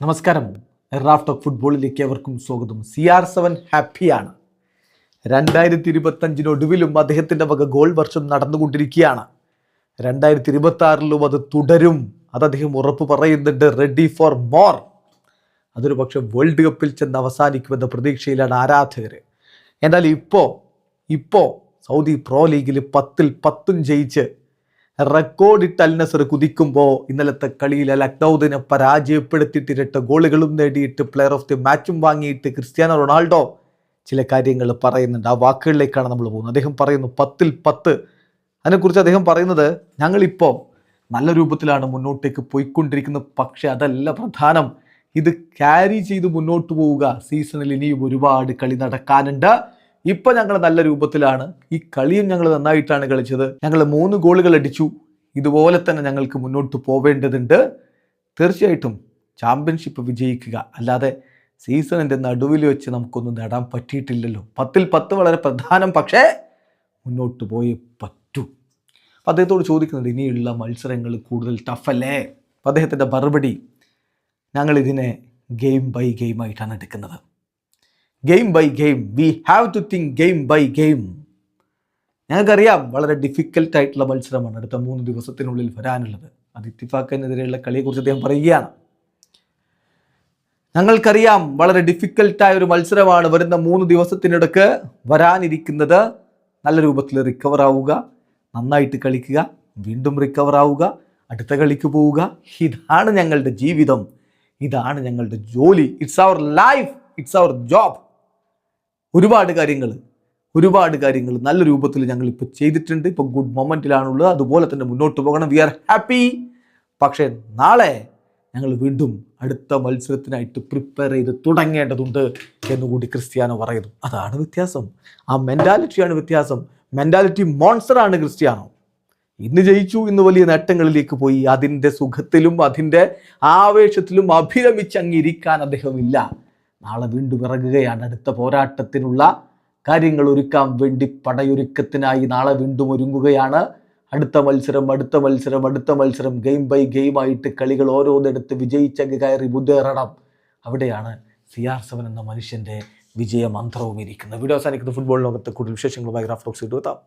നമസ്കാരം. Raft of ഫുട്ബോളിലേക്ക് അവർക്കും സ്വാഗതം. സി ആർ സെവൻ ഹാപ്പിയാണ്. രണ്ടായിരത്തി ഇരുപത്തഞ്ചിനൊടുവിലും അദ്ദേഹത്തിന്റെ വക ഗോൾ വർഷം നടന്നുകൊണ്ടിരിക്കുകയാണ്. രണ്ടായിരത്തി ഇരുപത്തി ആറിലും അത് തുടരും. അത് അദ്ദേഹം ഉറപ്പ് പറയുന്നുണ്ട് റെഡി ഫോർ മോർ അതൊരു പക്ഷേ വേൾഡ് കപ്പിൽ ചെന്ന് അവസാനിക്കുമെന്ന പ്രതീക്ഷയിലാണ് ആരാധകർ എന്നാൽ ഇപ്പോൾ ഇപ്പോൾ സൗദി പ്രോ ലീഗിൽ പത്തിൽ പത്തും ജയിച്ച് റെക്കോർഡിട്ട് അൽ നസർ കുതിക്കുമ്പോൾ ഇന്നലത്തെ കളിയിൽ ലക്നൌദിനെ പരാജയപ്പെടുത്തിയിട്ട് ഇരട്ട ഗോളുകളും നേടിയിട്ട് പ്ലെയർ ഓഫ് ദി മാച്ചും വാങ്ങിയിട്ട് ക്രിസ്ത്യാനോ റൊണാൾഡോ ചില കാര്യങ്ങൾ പറയുന്നുണ്ട്. ആ വാക്കുകളിലേക്കാണ് നമ്മൾ പോകുന്നത്. അദ്ദേഹം പറയുന്നു പത്തിൽ പത്ത്. അതിനെക്കുറിച്ച് അദ്ദേഹം പറയുന്നത് ഞങ്ങളിപ്പോൾ നല്ല രൂപത്തിലാണ് മുന്നോട്ടേക്ക് പോയിക്കൊണ്ടിരിക്കുന്നത്. പക്ഷേ അതല്ല പ്രധാനം. ഇത് ക്യാരി ചെയ്ത് മുന്നോട്ട് പോവുക. സീസണിൽ ഇനിയും ഒരുപാട് കളി നടക്കാനുണ്ട്. ഇപ്പൊ ഞങ്ങൾ നല്ല രൂപത്തിലാണ്. ഈ കളിയും ഞങ്ങൾ നന്നായിട്ടാണ് കളിച്ചത്. ഞങ്ങൾ മൂന്ന് ഗോളുകൾ അടിച്ചു. ഇതുപോലെ തന്നെ ഞങ്ങൾക്ക് മുന്നോട്ട് പോവേണ്ടതുണ്ട്. തീർച്ചയായിട്ടും ചാമ്പ്യൻഷിപ്പ് വിജയിക്കുക. അല്ലാതെ സീസണിന്റെ നടുവിൽ വെച്ച് നമുക്കൊന്നും നേടാൻ പറ്റിയിട്ടില്ലല്ലോ. പത്തിൽ പത്ത് വളരെ പ്രധാനം. പക്ഷേ മുന്നോട്ട് പോയേ പറ്റൂ. അദ്ദേഹത്തോട് ചോദിക്കുന്നത് ഇനിയുള്ള മത്സരങ്ങൾ കൂടുതൽ ടഫല്ലേ അദ്ദേഹത്തിന്റെ മറുപടി ഞങ്ങളിതിനെ ഗെയിം ബൈ ഗെയിം ആയിട്ടാണ് എടുക്കുന്നത്. Game by game we have to think game by game ഞങ്ങൾക്കറിയാം വളരെ ഡിഫിക്കൽട്ട് ആയിട്ടുള്ള മത്സരമാണ് അടുത്ത മൂന്ന് ദിവസത്തിനുള്ളിൽ വരാനുള്ളത്. അത് ഇത്തിഫാക്കിനെതിരെയുള്ള കളിയെക്കുറിച്ച് അദ്ദേഹം പറയുകയാണ്. ഞങ്ങൾക്കറിയാം വളരെ ഡിഫിക്കൽട്ടായ ഒരു മത്സരമാണ് വരുന്ന മൂന്ന് ദിവസത്തിനിടക്ക് വരാനിരിക്കുന്നത്. നല്ല രൂപത്തിൽ റിക്കവർ ആവുക നന്നായിട്ട് കളിക്കുക വീണ്ടും റിക്കവർ ആവുക അടുത്ത കളിക്ക് പോവുക. ഇതാണ് ഞങ്ങളുടെ ജീവിതം. ഇതാണ് ഞങ്ങളുടെ ജോലി. It's our life it's our job ഒരുപാട് കാര്യങ്ങൾ ഒരുപാട് കാര്യങ്ങൾ നല്ല രൂപത്തിൽ ഞങ്ങൾ ഇപ്പോൾ ചെയ്തിട്ടുണ്ട്. ഇപ്പോൾ ഗുഡ് മൊമെന്റിലാണുള്ളത് അതുപോലെ തന്നെ മുന്നോട്ട് പോകണം. വി ആർ ഹാപ്പി പക്ഷേ നാളെ ഞങ്ങൾ വീണ്ടും അടുത്ത മത്സരത്തിനായിട്ട് പ്രിപ്പയർ ചെയ്ത് തുടങ്ങേണ്ടതുണ്ട് എന്നുകൂടി ക്രിസ്ത്യാനോ പറയുന്നു. അതാണ് വ്യത്യാസം. ആ മെന്റാലിറ്റിയാണ് വ്യത്യാസം. മെന്റാലിറ്റി മോൺസ്റ്ററാണ് ക്രിസ്ത്യാനോ. ഇന്ന് ജയിച്ചു ഇന്ന് വലിയ നേട്ടങ്ങളിലേക്ക് പോയി. അതിന്റെ സുഖത്തിലും അതിന്റെ ആവേശത്തിലും അഭിരമിച്ചങ്ങിരിക്കാൻ അദ്ദേഹമില്ല. നാളെ വീണ്ടും ഇറങ്ങുകയാണ്. അടുത്ത പോരാട്ടത്തിനുള്ള കാര്യങ്ങൾ ഒരുക്കാൻ വേണ്ടി പടയൊരുക്കത്തിനായി നാളെ വീണ്ടും ഒരുങ്ങുകയാണ്. അടുത്ത മത്സരം അടുത്ത മത്സരം അടുത്ത മത്സരം. ഗെയിം ബൈ ഗെയിം ആയിട്ട് കളികൾ ഓരോന്നെടുത്ത് വിജയിച്ചങ്ങ് കയറി മുന്നേറണം. അവിടെയാണ് സി ആർ സെവൻ എന്ന മനുഷ്യന്റെ വിജയമന്ത്രവും ഇരിക്കുന്നത്. വീഡിയോ അവസാനിക്കുന്ന. ഫുട്ബോൾ ലോകത്ത് കൂടുതൽ വിശേഷങ്ങളുമായി ഗ്രാഫ് ടോക്സ് ഇട്ടുവെത്താം